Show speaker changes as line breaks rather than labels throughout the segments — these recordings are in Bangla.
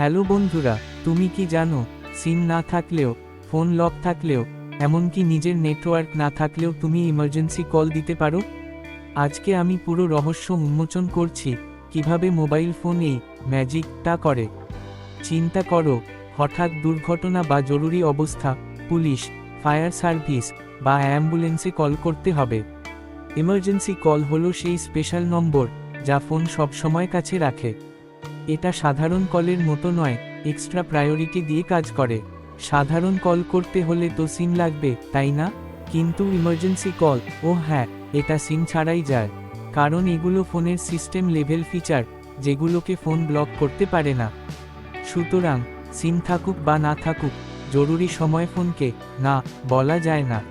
হ্যালো বন্ধুরা, তুমি কি জানো, সিম না থাকলেও, ফোন লক থাকলেও, এমনকি নিজের নেটওয়ার্ক না থাকলেও তুমি ইমার্জেন্সি কল দিতে পারো? আজকে আমি পুরো রহস্য উন্মোচন করছি, কীভাবে মোবাইল ফোন এই ম্যাজিকটা করে। চিন্তা করো, হঠাৎ দুর্ঘটনা বা জরুরি অবস্থা, পুলিশ ফায়ার সার্ভিস বা অ্যাম্বুলেন্সে কল করতে হবে। ইমার্জেন্সি কল হলো সেই স্পেশাল নম্বর যা ফোন সবসময় কাছে রাখে। এটা সাধারণ কলের মতো নয় এক্সট্রা প্রায়োরিটি দিয়ে কাজ করে। সাধারণ কল করতে হলে তো সিম লাগবে, তাই না? কিন্তু ইমার্জেন্সি কল ও হ্যাঁ এটা সিম ছাড়াই যায়। কারণ এগুলো ফোনের সিস্টেম লেভেল ফিচার যেগুলোকে ফোন ব্লক করতে পারে না। সুতরাং সিম থাকুক বা না থাকুক, জরুরি সময় ফোনকে না, বলা যায় না।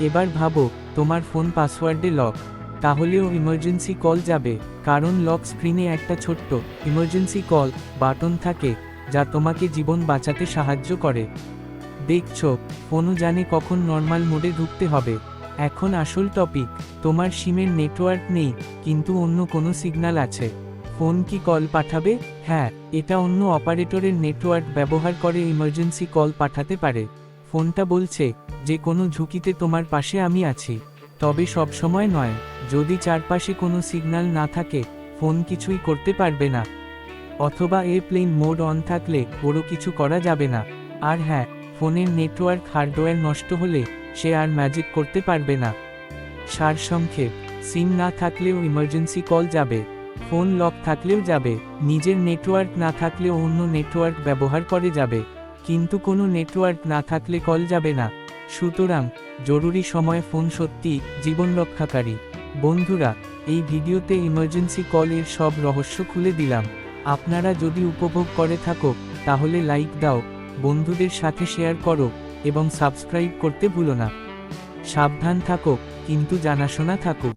এবার ভাবো, তোমার ফোন পাসওয়ার্ডে লক তাহলেও ইমার্জেন্সি কল যাবে, কারণ লক স্ক্রিনে একটা ছোট্ট ইমার্জেন্সি কল বাটন থাকে, যা তোমাকে জীবন বাঁচাতে সাহায্য করে। দেখছ, ফোনও জানে কখন নর্মাল মোডে ঢুকতে হবে। এখন আসল টপিক তোমার সিমের নেটওয়ার্ক নেই, কিন্তু অন্য কোনো সিগন্যাল আছে। ফোন কি কল পাঠাবে? হ্যাঁ এটা অন্য অপারেটরের নেটওয়ার্ক ব্যবহার করে ইমার্জেন্সি কল পাঠাতে পারে। ফোনটা বলছে, যে কোনো ঝুঁকিতে তোমার পাশে আমি আছি। তবে সব সময় নয়। যদি চারপাশে কোনো সিগন্যাল না থাকে ফোন কিছুই করতে পারবে না। অথবা এয়ারপ্লেন মোড অন থাকলে ওরও কিছু করা যাবে না। আর হ্যাঁ ফোনের নেটওয়ার্ক হার্ডওয়্যার নষ্ট হলে সে আর ম্যাজিক করতে পারবে না। সারসংক্ষেপ সিম না থাকলেও ইমার্জেন্সি কল যাবে। ফোন লক থাকলেও যাবে। নিজের নেটওয়ার্ক না থাকলেও অন্য নেটওয়ার্ক ব্যবহার করে যাবে। কিন্তু কোনো নেটওয়ার্ক না থাকলে কল যাবে না। সুতরাং, জরুরি সময়ে ফোন সত্যি জীবন রক্ষাকারী। বন্ধুরা, এই ভিডিওতে ইমার্জেন্সি কল এর সব রহস্য খুলে দিলাম। আপনারা যদি উপভোগ করে থাকো, তাহলে লাইক দাও, বন্ধুদের সাথে শেয়ার করো, এবং সাবস্ক্রাইব করতে ভুলো না। সাবধান থাকো, কিন্তু জানাশোনা থাকুক।